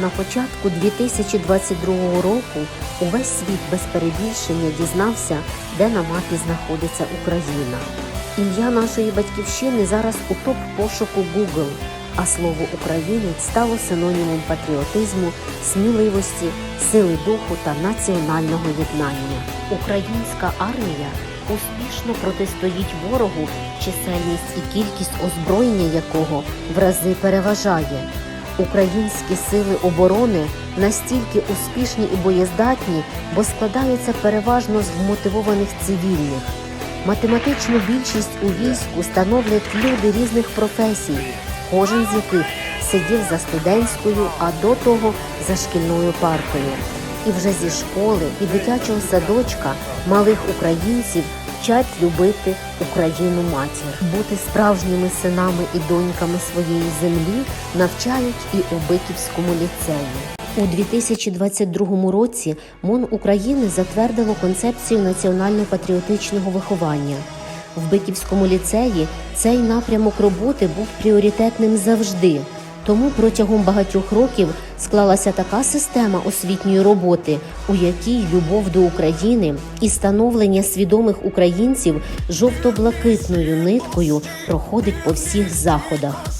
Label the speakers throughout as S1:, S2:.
S1: На початку 2022 року увесь світ без перебільшення дізнався, де на мапі знаходиться Україна. Ім'я нашої батьківщини зараз у топ пошуку Google, а слово українець стало синонімом патріотизму, сміливості, сили духу та національного єднання. Українська армія успішно протистоїть ворогу, чисельність і кількість озброєння якого в рази переважає. Українські сили оборони настільки успішні і боєздатні, бо складаються переважно з вмотивованих цивільних. Математичну більшість у війську становлять люди різних професій, кожен з яких сидів за студентською, а до того за шкільною паркою. І вже зі школи і дитячого садочка малих українців вчать любити Україну матір, бути справжніми синами і доньками своєї землі навчають і у Биківському ліцеї. У 2022 році МОН України затвердило концепцію національно-патріотичного виховання. В Биківському ліцеї цей напрямок роботи був пріоритетним завжди. Тому протягом багатьох років склалася така система освітньої роботи, у якій любов до України і становлення свідомих українців жовто-блакитною ниткою проходить по всіх заходах.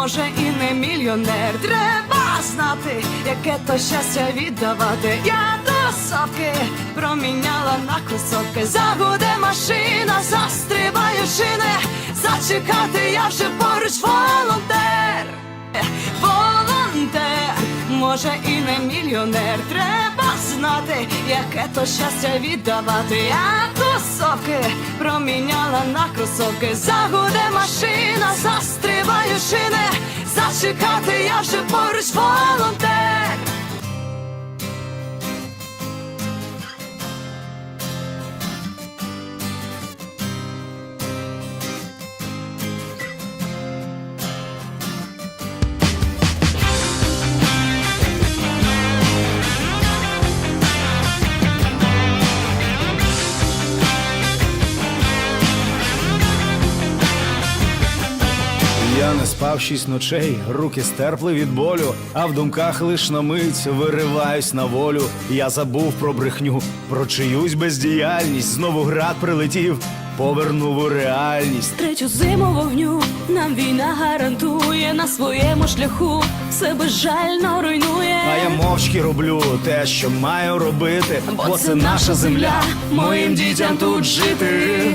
S2: Може і не мільйонер. Треба знати, яке то щастя віддавати. Я до совки проміняла на кросовки. Загуде машина, застрибаю шини. Зачекати я вже поруч волонтер. Волонтер, може і не мільйонер. Треба знати, яке то щастя віддавати. Я тусовки проміняла на кросовки. Загуде машина, застрибаю шини. Зачекати я вже поруч волонтер.
S3: Спав шість ночей, руки стерпли від болю, а в думках лиш на мить вириваюсь на волю. Я забув про брехню, про чиюсь бездіяльність. Знову град прилетів, повернув у реальність.
S2: Третю зиму вогню нам війна гарантує на своєму шляху, все безжально руйнує.
S3: А я мовчки роблю те, що маю робити, бо це наша земля, моїм дітям тут жити.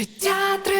S2: Життя триває.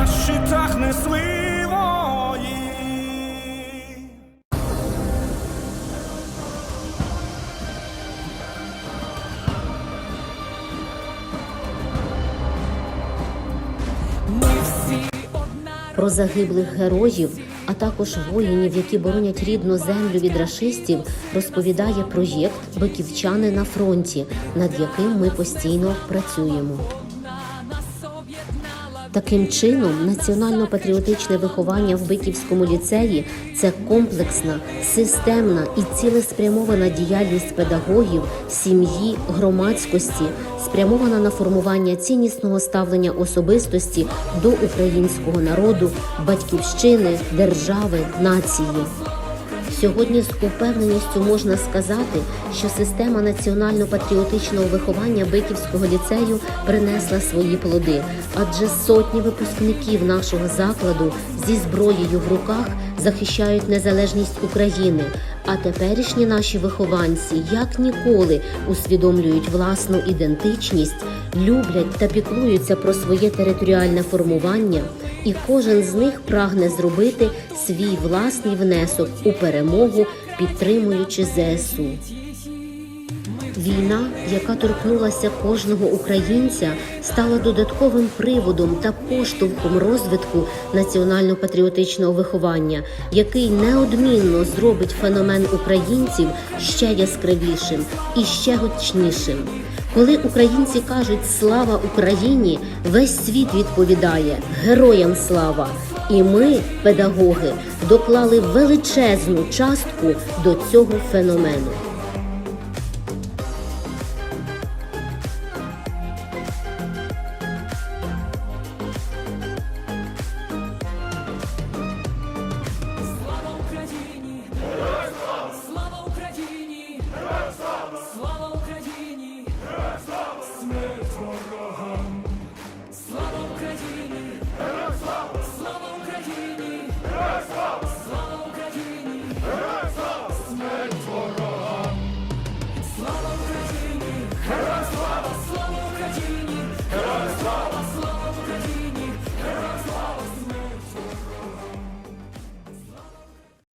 S4: на щитах несли вої.
S1: Про загиблих героїв, а також воїнів, які боронять рідну землю від рашистів, розповідає проєкт Биківчани на фронті, над яким ми постійно працюємо. Таким чином, національно-патріотичне виховання в Биківському ліцеї це комплексна, системна і цілеспрямована діяльність педагогів, сім'ї, громадськості, спрямована на формування ціннісного ставлення особистості до українського народу, батьківщини, держави, нації. Сьогодні з упевненістю можна сказати, що система національно-патріотичного виховання Биківського ліцею принесла свої плоди, адже сотні випускників нашого закладу зі зброєю в руках захищають незалежність України. А теперішні наші вихованці як ніколи усвідомлюють власну ідентичність, люблять та піклуються про своє територіальне формування, і кожен з них прагне зробити свій власний внесок у перемогу, підтримуючи ЗСУ. Війна, яка торкнулася кожного українця, стала додатковим приводом та поштовхом розвитку національно-патріотичного виховання, який неодмінно зробить феномен українців ще яскравішим і ще гучнішим. Коли українці кажуть Слава Україні, весь світ відповідає Героям слава! І ми, педагоги, доклали величезну частку до цього феномену. Slow.